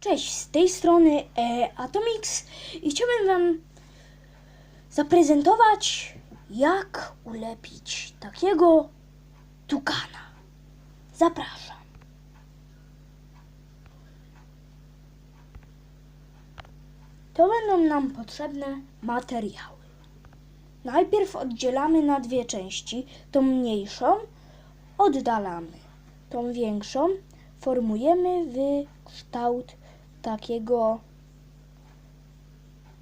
Cześć, z tej strony e, Atomix i chciałbym Wam zaprezentować, jak ulepić takiego tukana. Zapraszam. To będą nam potrzebne materiały. Najpierw oddzielamy na dwie części. Tą mniejszą oddalamy. Tą większą formujemy w kształt takiego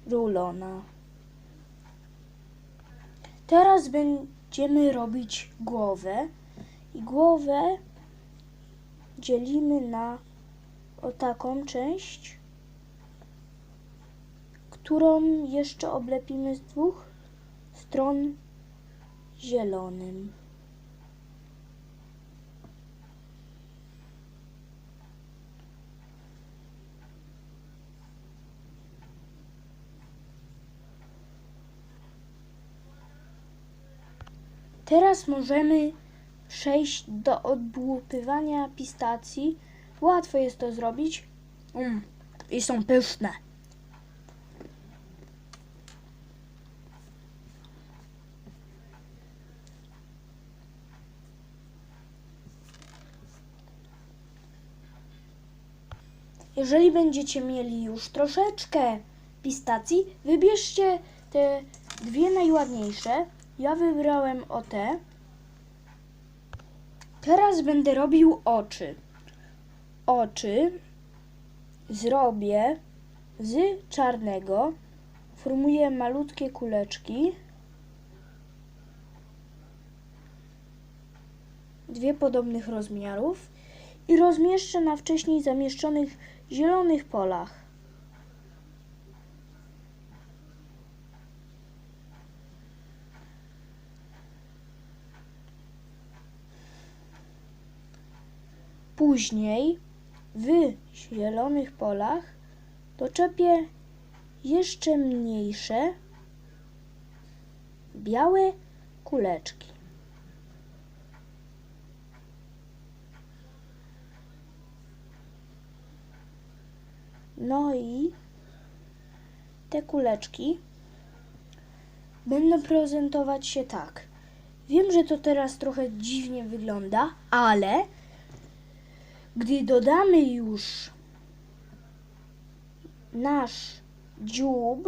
rulona. Teraz będziemy robić głowę i głowę dzielimy na o taką część, którą jeszcze oblepimy z dwóch stron zielonym. Teraz możemy przejść do odbłupywania pistacji. Łatwo jest to zrobić. Mm, I są pyszne. Jeżeli będziecie mieli już troszeczkę pistacji, wybierzcie te dwie najładniejsze. Ja wybrałem o te. Teraz będę robił oczy. Oczy zrobię z czarnego. Formuję malutkie kuleczki. Dwie podobnych rozmiarów i rozmieszczę na wcześniej zamieszczonych zielonych polach. Później w zielonych polach doczepię jeszcze mniejsze białe kuleczki. No i te kuleczki będą prezentować się tak. Wiem, że to teraz trochę dziwnie wygląda, ale gdy dodamy już nasz dziób,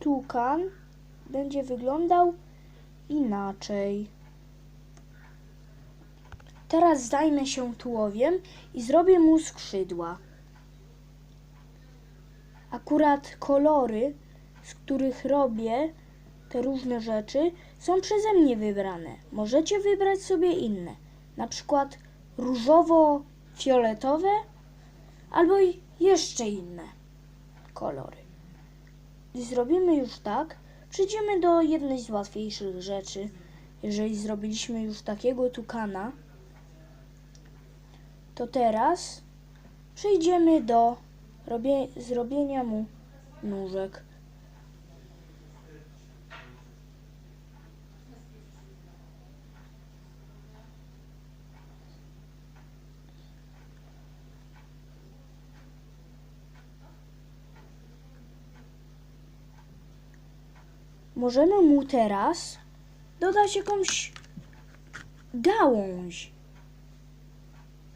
tukan będzie wyglądał inaczej. Teraz zajmę się tułowiem i zrobię mu skrzydła. Akurat kolory, z których robię te różne rzeczy, są przeze mnie wybrane. Możecie wybrać sobie inne, na przykład różowo-fioletowe albo jeszcze inne kolory. Gdy zrobimy już tak, przejdziemy do jednej z łatwiejszych rzeczy. Jeżeli zrobiliśmy już takiego tukana, to teraz przejdziemy do robie, zrobienia mu nóżek. Możemy mu teraz dodać jakąś gałąź.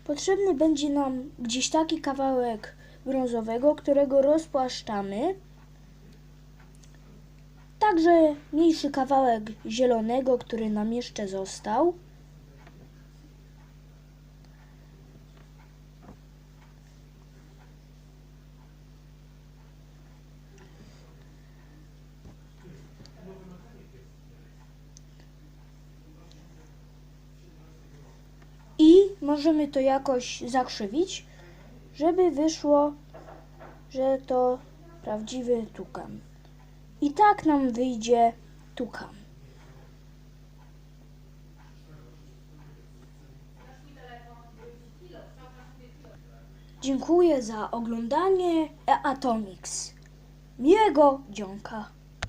Potrzebny będzie nam gdzieś taki kawałek brązowego, którego rozpłaszczamy. Także mniejszy kawałek zielonego, który nam jeszcze został. I możemy to jakoś zakrzywić, żeby wyszło, że to prawdziwy tukan. I tak nam wyjdzie tukan. Dziękuję za oglądanie Atomix. Miłego dzionka.